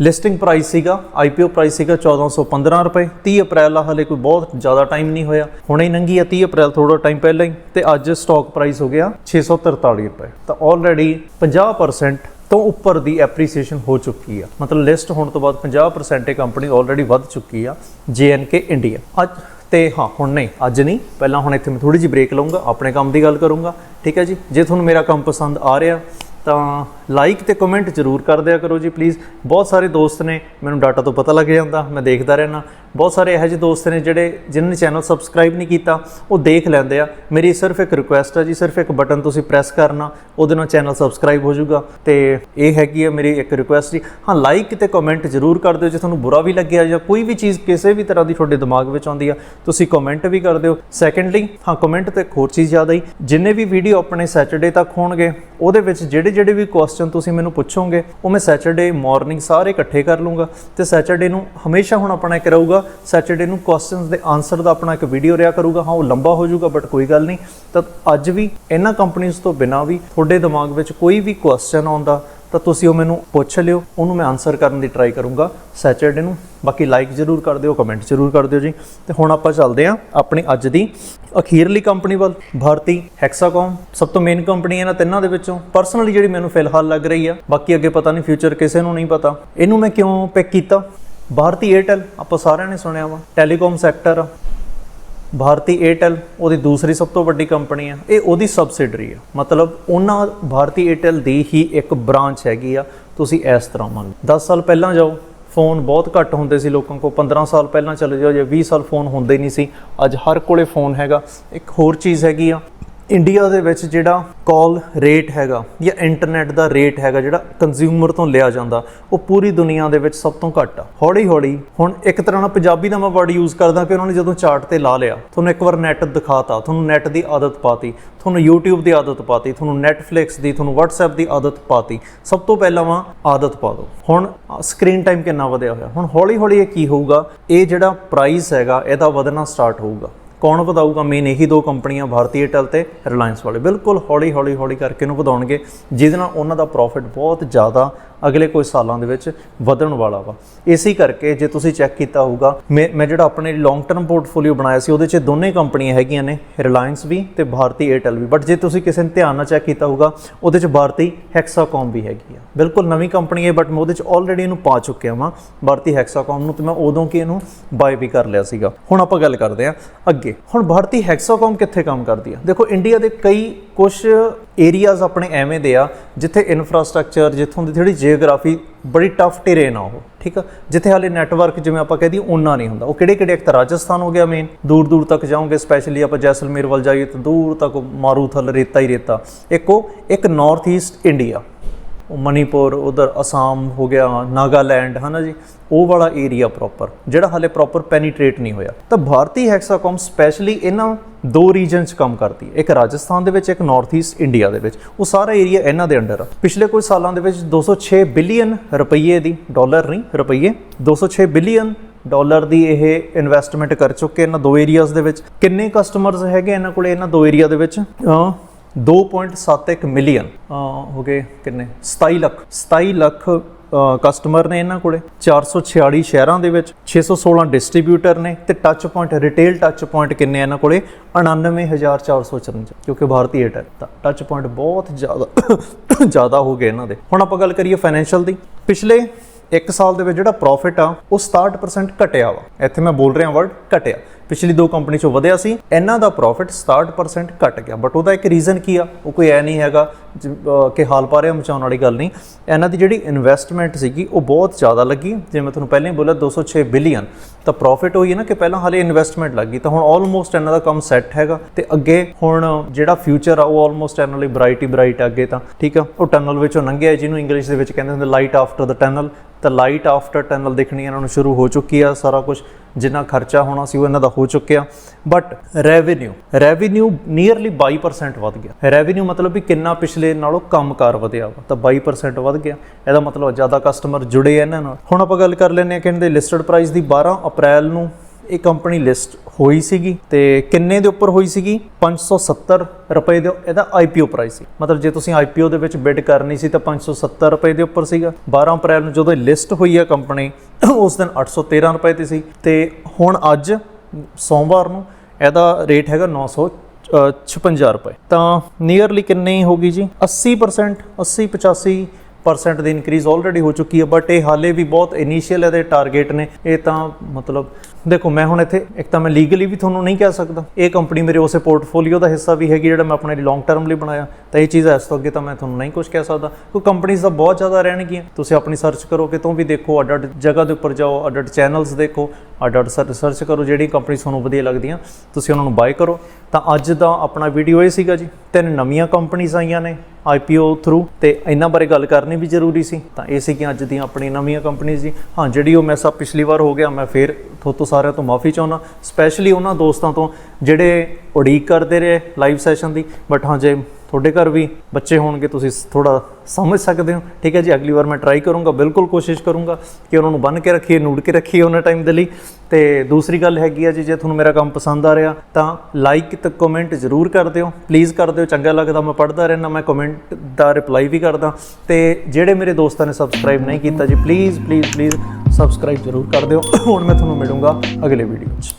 ਲਿਸਟਿੰਗ ਪ੍ਰਾਈਸ ਸੀਗਾ ਆਈਪੀਓ ਪ੍ਰਾਈਸ ਸੀਗਾ 1415 ਰੁਪਏ। 30 ਅਪ੍ਰੈਲ ਆ, ਹਲੇ ਕੋਈ ਬਹੁਤ ਜ਼ਿਆਦਾ ਟਾਈਮ ਨਹੀਂ ਹੋਇਆ। ਹੁਣੇ ਹੀ ਲੰਘੀ ਆ 30 ਅਪ੍ਰੈਲ ਥੋੜਾ ਟਾਈਮ ਪਹਿਲਾਂ ਹੀ। ਤੇ ਅੱਜ ਸਟਾਕ ਪ੍ਰਾਈਸ ਹੋ ਗਿਆ 643 ਰੁਪਏ। ਤਾਂ ਆਲਰੇਡੀ 50% ਤੋਂ ਉੱਪਰ ਦੀ ਐਪਰੀਸੀਏਸ਼ਨ ਹੋ ਚੁੱਕੀ ਆ। ਮਤਲਬ ਲਿਸਟ ਹੋਣ ਤੋਂ ਬਾਅਦ 50% ਇਹ ਕੰਪਨੀ ਆਲਰੇਡੀ ਵੱਧ ਚੁੱਕੀ ਆ। JNK ਇੰਡੀਆ ਅੱਜ ਤੇ ਹਾਂ, ਹੁਣ ਨਹੀਂ, ਅੱਜ ਨਹੀਂ। ਪਹਿਲਾਂ ਹੁਣ ਇੱਥੇ ਮੈਂ ਥੋੜੀ ਜਿਹੀ ਬ੍ਰੇਕ ਲਵਾਂਗਾ ਆਪਣੇ ਕੰਮ ਦੀ ਗੱਲ ਕਰੂੰਗਾ। ਠੀਕ ਹੈ ਜੀ? ਜੇ ਤੁਹਾਨੂੰ ਮੇਰਾ ਕੰਮ ਪਸੰਦ ਆ ਰਿਹਾ, ਤਾਂ ਲਾਈਕ ਤੇ ਕਮੈਂਟ ਜ਼ਰੂਰ ਕਰ ਦਿਆ ਕਰੋ ਜੀ ਪਲੀਜ਼ ਬਹੁਤ ਸਾਰੇ ਦੋਸਤ ਨੇ ਮੈਨੂੰ ਡਾਟਾ ਤੋਂ ਪਤਾ ਲੱਗ ਜਾਂਦਾ, ਮੈਂ ਦੇਖਦਾ ਰਹਿਣਾ ਬਹੁਤ ਸਾਰੇ ਇਹੋ ਜਿਹੇ ਦੋਸਤ ਨੇ ਜਿਹੜੇ ਜਿਨ੍ਹਾਂ ਨੇ ਚੈਨਲ ਸਬਸਕ੍ਰਾਈਬ ਨਹੀਂ ਕੀਤਾ, ਉਹ ਦੇਖ ਲੈਂਦੇ ਆ। ਮੇਰੀ ਸਿਰਫ ਇੱਕ ਰਿਕੁਐਸਟ ਹੈ ਜੀ, ਸਿਰਫ ਇੱਕ ਬਟਨ ਤੁਸੀਂ ਪ੍ਰੈਸ ਕਰਨਾ, ਉਹਦੇ ਨਾਲ ਚੈਨਲ ਸਬਸਕ੍ਰਾਈਬ ਹੋ ਜਾਊਗਾ। ਤੇ ਇਹ ਹੈਗੀ ਹੈ ਮੇਰੀ ਇੱਕ ਰਿਕੁਐਸਟ ਜੀ। ਹਾਂ ਲਾਈਕ ਤੇ ਕਮੈਂਟ ਜ਼ਰੂਰ ਕਰ ਦਿਓ ਜੇ ਤੁਹਾਨੂੰ ਬੁਰਾ ਵੀ ਲੱਗਿਆ ਜਾਂ ਕੋਈ ਵੀ ਚੀਜ਼ ਕਿਸੇ ਵੀ ਤਰ੍ਹਾਂ ਦੀ ਤੁਹਾਡੇ ਦਿਮਾਗ ਵਿੱਚ ਆਉਂਦੀ ਆ, ਤੁਸੀਂ ਕਮੈਂਟ ਵੀ ਕਰ ਦਿਓ। ਸੈਕੰਡਲੀ ਹਾਂ ਕਮੈਂਟ ਤੇ ਇੱਕ ਹੋਰ ਚੀਜ਼ ਜ਼ਿਆਦਾ ਆਈ। ਜਿੰਨੇ ਵੀ ਵੀਡੀਓ ਆਪਣੇ ਸੈਟਰਡੇ ਤੱਕ ਹੋਣਗੇ, ਉਹਦੇ ਵਿੱਚ ਜਿਹੜੇ ਜਿਹੜੇ ਵੀ ਕੁਐਸਚਨ ਤੁਸੀਂ ਮੈਨੂੰ ਪੁੱਛੋਗੇ, ਉਹ ਮੈਂ ਸੈਟਰਡੇ ਮਾਰਨਿੰਗ ਸਾਰੇ ਇਕੱਠੇ ਕਰ ਲੂੰਗਾ ਤੇ ਸੈਟਰਡੇ ਨੂੰ ਹਮੇਸ਼ਾ ਹੁਣ ਆਪਣਾ ਇੱਕ ਰਹੂਗਾ ਸੈਟਰਡੇ ਨੂੰ ਕੁਐਸਚਨਸ ਦੇ ਆਨਸਰ ਦਾ ਆਪਣਾ ਇੱਕ ਵੀਡੀਓ ਰਿਆ ਕਰੂਗਾ। ਹਾਂ, ਉਹ ਲੰਬਾ ਹੋ ਜਾਊਗਾ ਬਟ ਕੋਈ ਗੱਲ ਨਹੀਂ। ਤਾਂ ਅੱਜ ਵੀ ਇਹਨਾਂ ਕੰਪਨੀਆਂ ਤੋਂ ਬਿਨਾਂ ਵੀ ਤੁਹਾਡੇ ਦਿਮਾਗ ਵਿੱਚ ਕੋਈ ਵੀ ਕੁਐਸਚਨ ਆਉਂਦਾ ਤਾਂ ਤੁਸੀਂ ਉਹ ਮੈਨੂੰ ਪੁੱਛ ਲਿਓ, ਉਹਨੂੰ ਮੈਂ ਆਨਸਰ ਕਰਨ ਦੀ ਟਰਾਈ ਕਰੂੰਗਾ ਸੈਚਰਡੇ ਨੂੰ। ਬਾਕੀ ਲਾਈਕ ਜ਼ਰੂਰ ਕਰ ਦਿਓ ਕਮੈਂਟ ਜ਼ਰੂਰ ਕਰ ਦਿਓ ਜੀ। ਤੇ ਹੁਣ ਆਪਾਂ ਚੱਲਦੇ ਹਾਂ ਆਪਣੀ ਅੱਜ ਦੀ ਅਖੀਰਲੀ ਕੰਪਨੀ ਵੱਲ। ਭਾਰਤੀ ਹੈਕਸਾਕੋਮ ਸਭ ਤੋਂ ਮੇਨ ਕੰਪਨੀ ਹੈ ਇਹਨਾਂ ਤਿੰਨਾਂ ਦੇ ਵਿੱਚੋਂ। ਪਰਸਨਲੀ ਜਿਹੜੀ ਮੈਨੂੰ ਫਿਲਹਾਲ ਲੱਗ ਰਹੀ ਆ, ਬਾਕੀ ਅੱਗੇ ਪਤਾ ਨਹੀਂ ਫਿਊਚਰ ਕਿਸੇ ਨੂੰ ਨਹੀਂ ਪਤਾ। ਇਹਨੂੰ ਮੈਂ ਕਿਉਂ ਪਿਕ ਕੀਤਾ? ਭਾਰਤੀ ਏਅਰਟੈਲ ਆਪਾਂ ਸਾਰਿਆਂ ਨੇ ਸੁਣਿਆ ਵਾ। ਟੈਲੀਕਾਮ ਸੈਕਟਰ ਭਾਰਤੀ ਏਅਰਟੈਲ ਉਹਦੀ ਦੂਸਰੀ ਸਭ ਤੋਂ ਵੱਡੀ ਕੰਪਨੀ ਆ। ਇਹ ਉਹਦੀ ਸਬਸਿਡਰੀ ਆ। ਮਤਲਬ ਉਹਨਾਂ ਭਾਰਤੀ ਏਅਰਟੈਲ ਦੀ ਹੀ ਇੱਕ ਬ੍ਰਾਂਚ ਹੈਗੀ ਆ। ਤੁਸੀਂ ਇਸ ਤਰ੍ਹਾਂ ਮੰਨ ਲਓ। 10 ਸਾਲ ਪਹਿਲਾਂ ਜਾਓ ਫੋਨ ਬਹੁਤ ਘੱਟ ਹੁੰਦੇ ਸੀ ਲੋਕਾਂ ਕੋਲ। 15 ਸਾਲ ਪਹਿਲਾਂ ਚਲੇ ਜਾਓ, ਜਾਂ 20 ਸਾਲ ਫੋਨ ਹੁੰਦੇ ਨਹੀਂ ਸੀ। ਅੱਜ ਹਰ ਕੋਲੇ ਫੋਨ ਹੈਗਾ। ਇੱਕ ਹੋਰ ਚੀਜ਼ ਹੈਗੀ ਆ ਇੰਡੀਆ ਦੇ ਵਿੱਚ ਜਿਹੜਾ ਕਾਲ ਰੇਟ ਹੈਗਾ ਜਾਂ ਇੰਟਰਨੈਟ ਦਾ ਰੇਟ ਹੈਗਾ ਜਿਹੜਾ ਕੰਜ਼ਿਊਮਰ ਤੋਂ ਲਿਆ ਜਾਂਦਾ, ਉਹ ਪੂਰੀ ਦੁਨੀਆ ਦੇ ਵਿੱਚ ਸਭ ਤੋਂ ਘੱਟ ਆ। ਹੌਲੀ ਹੌਲੀ ਹੁਣ ਇੱਕ ਤਰ੍ਹਾਂ ਨਾਲ ਪੰਜਾਬੀ ਦਾ ਮੈਂ ਵਰਡ ਯੂਜ਼ ਕਰਦਾ ਕਿ ਉਹਨਾਂ ਨੇ ਜਦੋਂ ਚਾਰਟ ਤੇ ਲਾ ਲਿਆ, ਤੁਹਾਨੂੰ ਇੱਕ ਵਾਰ ਨੈਟ ਦਿਖਾਤਾ, ਤੁਹਾਨੂੰ ਨੈਟ ਦੀ ਆਦਤ ਪਾਤੀ, ਤੁਹਾਨੂੰ YouTube ਦੀ ਆਦਤ ਪਾਤੀ, ਤੁਹਾਨੂੰ Netflix ਦੀ, ਤੁਹਾਨੂੰ WhatsApp ਦੀ ਆਦਤ ਪਾਤੀ, ਸਭ ਤੋਂ ਪਹਿਲਾਂ ਵਾ ਆਦਤ ਪਾ ਦਿਓ। ਹੁਣ ਸਕਰੀਨ ਟਾਈਮ ਕਿੰਨਾ ਵਧਿਆ ਹੋਇਆ? ਹੁਣ ਹੌਲੀ ਹੌਲੀ ਇਹ ਕੀ ਹੋਊਗਾ? ਇਹ ਜਿਹੜਾ ਪ੍ਰਾਈਸ ਹੈਗਾ, ਇਹਦਾ ਵਧਣਾ ਸਟਾਰਟ ਹੋਊਗਾ। ਕੌਣ ਵਧਾਊਗਾ? ਮੇਨ ਇਹੀ ਦੋ ਕੰਪਨੀਆਂ ਭਾਰਤੀ ਏਅਰਟੈਲ ਤੇ ਰਿਲਾਇੰਸ ਵਾਲੇ। ਬਿਲਕੁਲ ਹੌਲੀ ਹੌਲੀ ਹੌਲੀ ਕਰਕੇ ਇਹਨੂੰ ਵਧਾਉਣਗੇ। ਜਿਹਦੇ ਨਾਲ ਉਹਨਾਂ ਦਾ ਪ੍ਰੋਫਿਟ ਬਹੁਤ ਜ਼ਿਆਦਾ ਅਗਲੇ ਕੁਝ ਸਾਲਾਂ ਦੇ ਵਿੱਚ ਵਧਣ ਵਾਲਾ ਵਾ। ਇਸੇ ਕਰਕੇ ਜੇ ਤੁਸੀਂ ਚੈੱਕ ਕੀਤਾ ਹੋਊਗਾ, ਮੈਂ ਮੈਂ ਜਿਹੜਾ ਆਪਣੇ ਲੌਂਗ ਟਰਮ ਪੋਰਟਫੋਲੀਓ ਬਣਾਇਆ ਸੀ, ਉਹਦੇ 'ਚ ਦੋਨੇ ਕੰਪਨੀਆਂ ਹੈਗੀਆਂ ਨੇ ਰਿਲਾਇੰਸ ਵੀ ਤੇ ਭਾਰਤੀ ਏਅਰਟੈਲ ਵੀ। ਬਟ ਜੇ ਤੁਸੀਂ ਕਿਸੇ ਨੇ ਧਿਆਨ ਨਾਲ ਚੈੱਕ ਕੀਤਾ ਹੋਊਗਾ, ਉਹਦੇ 'ਚ ਭਾਰਤੀ ਹੈਕਸਾਕੌਮ ਵੀ ਹੈਗੀ ਆ। ਬਿਲਕੁਲ ਨਵੀਂ ਕੰਪਨੀ ਹੈ ਬਟ ਮੈਂ ਉਹਦੇ 'ਚ ਆਲਰੇਡੀ ਇਹਨੂੰ ਪਾ ਚੁੱਕਿਆ ਵਾਂ। ਭਾਰਤੀ ਹੈਕਸਾਕੌਮ ਨੂੰ ਤੇ ਮੈਂ ਉਦੋਂ ਕਿ ਇਹਨੂੰ ਬਾਏ ਵੀ ਕਰ ਲਿਆ ਸੀਗਾ। ਹੁਣ ਆਪਾਂ ਗੱਲ ਕਰਦੇ ਹਾਂ ਅੱਗੇ। ਹੁਣ ਭਾਰਤੀ ਹੈਕਸਾਕੌਮ ਕਿੱਥੇ ਕੰਮ ਕਰਦੀ ਆ? ਦੇਖੋ ਇੰਡੀਆ ਦੇ ਕਈ ਕੁਝ ਏਰੀਆਜ਼ ਆਪਣੇ ਐਵੇਂ ਦੇ ਆ ਜਿੱਥੇ ਇਨਫਰਾਸਟ੍ਰਕਚਰ ਜਿੱਥੋਂ ਦੀ ਥੋੜੀ ਜੀਓਗ੍ਰਾਫੀ ਬੜੀ ਟਫ ਟੇਰੇਨ ਆ ਉਹ, ਠੀਕ ਆ? ਜਿੱਥੇ ਹਾਲੇ ਨੈਟਵਰਕ ਜਿਵੇਂ ਆਪਾਂ ਕਹਦੇ ਉਹਨਾਂ ਨਹੀਂ ਹੁੰਦਾ। ਉਹ ਕਿਹੜੇ ਕਿਹੜੇ ਇੱਕ ਤਾਂ ਰਾਜਸਥਾਨ ਹੋ ਗਿਆ ਮੇਨ ਦੂਰ ਦੂਰ ਤੱਕ ਜਾਓਗੇ ਸਪੈਸ਼ਲੀ ਆਪਾਂ ਜੈਸਲਮੇਰ ਵੱਲ ਜਾਈਏ ਤਾਂ ਦੂਰ ਤੱਕ ਮਾਰੂਥਲ, ਰੇਤਾ ਹੀ ਰੇਤਾ। ਇੱਕ ਉਹ, ਇੱਕ ਨਾਰਥ ਈਸਟ ਇੰਡੀਆ ਮਨੀਪੁਰ, ਉਧਰ ਅਸਾਮ ਹੋ ਗਿਆ, ਨਾਗਾਲੈਂਡ, ਹਨਾ ਜੀ? ਉਹ ਵਾਲਾ ਏਰੀਆ ਪ੍ਰੋਪਰ ਜਿਹੜਾ ਹਾਲੇ ਪ੍ਰੋਪਰ ਪੈਨੀਟ੍ਰੇਟ ਨਹੀਂ ਹੋਇਆ। ਤਾਂ ਭਾਰਤੀ ਹੈਕਸਾਕੋਮ ਸਪੈਸ਼ਲੀ ਇਹਨਾਂ ਦੋ ਰੀਜਨ 'ਚ ਕੰਮ ਕਰਦੀ ਹੈ। ਇੱਕ ਰਾਜਸਥਾਨ ਦੇ ਵਿੱਚ, ਇੱਕ ਨਾਰਥ ਈਸਟ ਇੰਡੀਆ ਦੇ ਵਿੱਚ। ਉਹ ਸਾਰਾ ਏਰੀਆ ਇਹਨਾਂ ਦੇ ਅੰਡਰ ਆ। ਪਿਛਲੇ ਕੁਝ ਸਾਲਾਂ ਦੇ ਵਿੱਚ 206 ਬਿਲੀਅਨ ਰੁਪਏ ਦੀ ਡਾਲਰ ਨਹੀਂ ਰੁਪਏ 206 ਬਿਲੀਅਨ ਡਾਲਰ ਦੀ ਇਹ ਇਨਵੈਸਟਮੈਂਟ ਕਰ ਚੁੱਕੇ ਇਹਨਾਂ ਦੋ ਏਰੀਆਜ਼ ਦੇ ਵਿੱਚ। ਕਿੰਨੇ ਕਸਟਮਰਸ ਹੈਗੇ ਇਹਨਾਂ ਕੋਲੇ ਇਹਨਾਂ ਦੋ ਏਰੀਆ ਦੇ ਵਿੱਚ? 2.71 ਮਿਲੀਅਨ। ਹੋ ਗਏ ਕਿੰਨੇ? 27 ਲੱਖ। 27 ਲੱਖ ਕਸਟਮਰ ਨੇ ਇਹਨਾਂ ਕੋਲੇ। 446 ਸ਼ਹਿਰਾਂ ਦੇ ਵਿੱਚ। 616 ਡਿਸਟ੍ਰੀਬਿਊਟਰ ਨੇ। ਤੇ touch point retail touch point ਕਿੰਨੇ ਇਹਨਾਂ ਕੋਲੇ? 99454 ਕਿਉਂਕਿ ਭਾਰਤੀ ਏਅਰਟੈਲ ਦਾ। ਟੱਚ ਪੁਆਇੰਟ ਬਹੁਤ ਜ਼ਿਆਦਾ ਜ਼ਿਆਦਾ ਹੋ ਗਏ ਇਹਨਾਂ ਦੇ। ਹੁਣ ਆਪਾਂ ਗੱਲ ਕਰੀਏ ਫਾਈਨੈਂਸ਼ੀਅਲ ਦੀ। ਪਿਛਲੇ ਇੱਕ ਸਾਲ ਦੇ ਵਿੱਚ ਜਿਹੜਾ ਪ੍ਰੋਫਿਟ ਆ ਉਹ 67% ਘਟਿਆ ਵਾ। ਇੱਥੇ ਮੈਂ ਬੋਲ ਰਿਹਾ ਵਰਡ ਘਟਿਆ। ਪਿਛਲੀ ਦੋ ਕੰਪਨੀ ਚੋਂ ਵਧਿਆ ਸੀ, ਇਹਨਾਂ ਦਾ ਪ੍ਰੋਫਿਟ 67% ਘਟ ਗਿਆ। ਬਟ ਉਹਦਾ ਇੱਕ ਰੀਜ਼ਨ ਕੀ ਆ? ਉਹ ਕੋਈ ਐ ਨਹੀਂ ਹੈਗਾ ਜ- ਕਿ ਹਾਲ ਪਾਰਿਆ ਮਚਾਉਣ ਵਾਲੀ ਗੱਲ ਨਹੀਂ। ਇਹਨਾਂ ਦੀ ਜਿਹੜੀ ਇਨਵੈਸਟਮੈਂਟ ਸੀਗੀ, ਉਹ ਬਹੁਤ ਜ਼ਿਆਦਾ ਲੱਗੀ। ਜੇ ਮੈਂ ਤੁਹਾਨੂੰ ਪਹਿਲਾਂ ਹੀ ਬੋਲਿਆ 206 ਬਿਲੀਅਨ ਤਾਂ ਪ੍ਰੋਫਿਟ ਹੋਈ ਹੈ ਨਾ ਕਿ ਪਹਿਲਾਂ ਹਾਲੇ ਇਨਵੈਸਟਮੈਂਟ ਲੱਗੀ ਤਾਂ ਹੁਣ ਆਲਮੋਸਟ ਇਹਨਾਂ ਦਾ ਕੰਮ ਸੈੱਟ ਹੈਗਾ। ਤੇ ਅੱਗੇ ਹੁਣ ਜਿਹੜਾ ਫਿਊਚਰ ਆ, ਉਹ ਆਲਮੋਸਟ ਇਹਨਾਂ ਲਈ ਬ੍ਰਾਈਟ ਹੀ ਬ੍ਰਾਈਟ ਅੱਗੇ ਤਾਂ। ਠੀਕ ਆ? ਉਹ ਟਨਲ ਵਿੱਚੋਂ ਲੰਘਿਆ ਜਿਹਨੂੰ ਇੰਗਲਿਸ਼ ਦੇ ਵਿੱਚ ਕਹਿੰਦੇ ਹੁੰਦੇ ਲਾਈਟ ਆਫਟਰ ਦ ਟਨਲ ਤਾਂ ਲਾਈਟ ਆਫਟਰ ਟਨਲ ਦੇਖਣੀ ਇਹਨਾਂ ਨੂੰ ਸ਼ੁਰੂ ਹੋ ਚੁੱਕੀ ਆ ਸਾਰਾ ਕੁਝ ਜਿੰਨਾ ਖਰਚਾ ਹੋਣਾ ਸੀ ਉਹ ਇਹਨਾਂ ਦਾ ਹੋ ਚੁੱਕਿਆ। ਬਟ ਰੈਵਨਿਊ ਰੈਵਨਿਊ ਨੀਅਰਲੀ 22% ਵੱਧ ਗਿਆ। ਰੈਵਨਿਊ ਮਤਲਬ ਵੀ ਕਿੰਨਾ ਪਿਛਲੇ ਨਾਲੋਂ ਕੰਮਕਾਰ ਵਧਿਆ ਵਾ, ਤਾਂ 22% ਵੱਧ ਗਿਆ। ਇਹਦਾ ਮਤਲਬ ਜ਼ਿਆਦਾ ਕਸਟਮਰ ਜੁੜੇ ਇਹਨਾਂ ਨਾਲ। ਹੁਣ ਆਪਾਂ ਗੱਲ ਕਰ ਲੈਂਦੇ ਆ ਕਿ ਇਹਦੇ ਲਿਸਟਡ ਪ੍ਰਾਈਸ ਦੀ 12 ਅਪ੍ਰੈਲ ਨੂੰ। ਇਹ ਕੰਪਨੀ ਲਿਸਟ ਹੋਈ ਸੀਗੀ ਤੇ ਕਿੰਨੇ ਦੇ ਉੱਪਰ ਹੋਈ ਸੀਗੀ? 570 ਰੁਪਏ ਦੇ ਇਹਦਾ ਆਈਪੀਓ ਪ੍ਰਾਈਸ ਸੀ। ਮਤਲਬ ਜੇ ਤੁਸੀਂ ਆਈਪੀਓ ਦੇ ਵਿੱਚ ਬਿਡ ਕਰਨੀ ਸੀ ਤਾਂ 570 ਰੁਪਏ ਦੇ ਉੱਪਰ ਸੀਗਾ। 12 ਅਪ੍ਰੈਲ ਨੂੰ ਜਦੋਂ ਲਿਸਟ ਹੋਈ ਹੈ ਕੰਪਨੀ ਉਸ ਦਿਨ 813 ਰੁਪਏ ਤੇ ਸੀ। ਤੇ ਹੁਣ ਅੱਜ ਸੋਮਵਾਰ ਨੂੰ ਇਹਦਾ ਰੇਟ ਹੈਗਾ 900 ਅ, 56 ਰੁਪਏ। ਤਾਂ ਨੀਅਰਲੀ ਕਿੰਨੀ ਹੋ ਗਈ ਜੀ? 80% 80 85 ਪਰਸੈਂਟ ਦੀ ਇਨਕਰੀਜ਼ ਆਲਰੇਡੀ ਹੋ ਚੁੱਕੀ ਹੈ ਬਟ ਇਹ ਹਾਲੇ ਵੀ ਬਹੁਤ ਇਨੀਸ਼ੀਅਲ ਇਹਦੇ ਟਾਰਗੇਟ ਨੇ। ਇਹ ਤਾਂ ਮਤਲਬ ਦੇਖੋ, ਮੈਂ ਹੁਣ ਇੱਥੇ, ਇੱਕ ਤਾਂ ਮੈਂ ਲੀਗਲੀ ਵੀ ਤੁਹਾਨੂੰ ਨਹੀਂ ਕਹਿ ਸਕਦਾ। ਇਹ ਕੰਪਨੀ ਮੇਰੇ ਉਸੇ ਪੋਰਟਫੋਲੀਓ ਦਾ ਹਿੱਸਾ ਵੀ ਹੈਗੀ, ਜਿਹੜਾ ਮੈਂ ਆਪਣੇ ਲੌਂਗ ਟਰਮ ਲਈ ਬਣਾਇਆ। ਤਾਂ ਇਹ ਚੀਜ਼ ਇਸ ਤੋਂ ਅੱਗੇ ਤਾਂ ਮੈਂ ਤੁਹਾਨੂੰ ਨਹੀਂ ਕੁਝ ਕਹਿ ਸਕਦਾ ਕੋਈ ਕੰਪਨੀਆਂ ਤਾਂ ਬਹੁਤ ਜ਼ਿਆਦਾ ਰਹਿਣਗੀਆਂ। ਤੁਸੀਂ ਆਪਣੀ ਸਰਚ ਕਰੋ ਕਿਤੋਂ ਵੀ ਦੇਖੋ ਅੱਡ ਅੱਡ ਜਗ੍ਹਾ ਦੇ ਉੱਪਰ ਜਾਓ ਅੱਡ ਅੱਡ ਚੈਨਲਸ ਦੇਖੋ ਅੱਡ ਅੱਡ ਸਰਚ ਕਰੋ ਜਿਹੜੀ ਕੰਪਨੀ ਤੁਹਾਨੂੰ ਵਧੀਆ ਲੱਗਦੀਆਂ, ਤੁਸੀਂ ਉਹਨਾਂ ਨੂੰ ਬਾਏ ਕਰੋ। ਤਾਂ ਅੱਜ ਦਾ ਆਪਣਾ ਵੀਡੀਓ ਇਹ ਸੀਗਾ ਜੀ, ਤਿੰਨ ਨਵੀਆਂ ਕੰਪਨੀਆਂ ਆਈਆਂ ਨੇ ਆਈਪੀਓ ਥਰੂ ਤੇ ਇਹਨਾਂ ਬਾਰੇ ਗੱਲ ਕਰਨੀ ਵੀ ਜ਼ਰੂਰੀ ਸੀ। ਤਾਂ ਇਹ ਸੀ ਕਿ ਅੱਜ ਦੀਆਂ ਆਪਣੀ ਨਵੀਆਂ ਕੰਪਨੀਆਂ ਜੀ। ਹਾਂ, ਜਿਹੜੀ ਉਹ ਮੈਸਾ ਪਿਛਲੀ ਵਾਰ ਹੋ ਗਿਆ, ਮੈਂ ਫੇਰ ਤੁਹਾਤੋਂ ਸਾਰਿਆਂ ਤੋਂ ਮਾਫੀ ਚਾਹੁੰਦਾ ਸਪੈਸ਼ਲੀ ਉਹਨਾਂ ਦੋਸਤਾਂ ਤੋਂ ਜਿਹੜੇ ਉਡੀਕ ਕਰਦੇ ਰਹੇ ਲਾਈਵ ਸੈਸ਼ਨ ਦੀ ਬਟ ਹਾਂ ਜੇ ਤੁਹਾਡੇ ਘਰ ਵੀ ਬੱਚੇ ਹੋਣਗੇ, ਤੁਸੀਂ ਥੋੜਾ ਸਮਝ ਸਕਦੇ ਹੋ। ਠੀਕ ਹੈ ਜੀ, ਅਗਲੀ ਵਾਰ ਮੈਂ ਟਰਾਈ ਕਰੂੰਗਾ, ਬਿਲਕੁਲ ਕੋਸ਼ਿਸ਼ ਕਰੂੰਗਾ ਕਿ ਉਹਨਾਂ ਨੂੰ ਬੰਨ ਕੇ ਰੱਖੀਏ, ਨੂੜ ਕੇ ਰੱਖੀਏ ਉਹਨਾਂ ਟਾਈਮ ਦੇ ਲਈ। ਤੇ ਦੂਸਰੀ ਗੱਲ ਹੈਗੀ ਆ ਜੀ, ਜੇ ਤੁਹਾਨੂੰ ਮੇਰਾ ਕੰਮ ਪਸੰਦ ਆ ਰਿਹਾ, ਤਾਂ ਲਾਈਕ ਤੇ ਕਮੈਂਟ ਜ਼ਰੂਰ ਕਰ ਦਿਓ। ਪਲੀਜ਼ ਕਰ ਦਿਓ, ਚੰਗਾ ਲੱਗਦਾ, ਮੈਂ ਪੜ੍ਹਦਾ ਰਹਿਣਾ ਮੈਂ ਕਮੈਂਟ ਦਾ ਰਿਪਲਾਈ ਵੀ ਕਰਦਾ। ਤੇ ਜਿਹੜੇ ਮੇਰੇ ਦੋਸਤਾਂ ਨੇ ਸਬਸਕ੍ਰਾਈਬ ਨਹੀਂ ਕੀਤਾ ਜੀ ਪਲੀਜ਼ ਪਲੀਜ਼ ਪਲੀਜ਼ ਸਬਸਕ੍ਰਾਈਬ ਜ਼ਰੂਰ ਕਰ ਦਿਓ। ਹੁਣ ਮੈਂ ਤੁਹਾਨੂੰ ਮਿਲੂੰਗਾ ਅਗਲੇ ਵੀਡੀਓ 'ਚ।